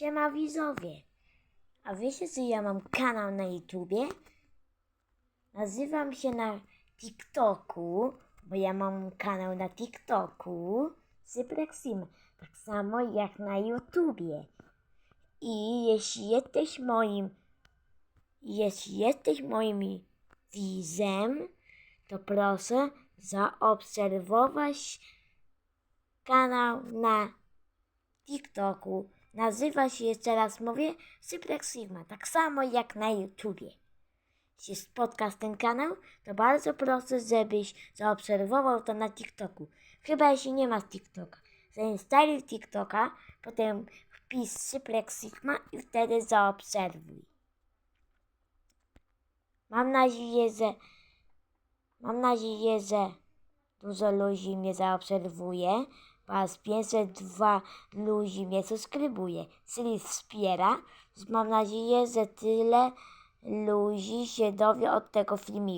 Siema widzowie. A wiecie, że ja mam kanał na YouTubie? Nazywam się na TikToku, bo ja mam kanał na TikToku Cyprexim, tak samo jak na YouTubie. I jeśli jesteś moim, jeśli jesteś moim widzem, to proszę zaobserwować kanał na TikToku. Nazywa się, jeszcze raz mówię, Cyprek Sigma, tak samo jak na YouTubie. Jeśli spotkasz ten kanał, to bardzo proszę, żebyś zaobserwował to na TikToku. Chyba jeśli nie masz TikToka. Zainstaluj TikToka, potem wpisz Cyprek Sigma i wtedy zaobserwuj. Mam nadzieję, że mam nadzieję, że dużo ludzi mnie zaobserwuje, oraz 502 ludzi mnie subskrybuje, czyli wspiera. Mam nadzieję, że tyle ludzi się dowie od tego filmiku.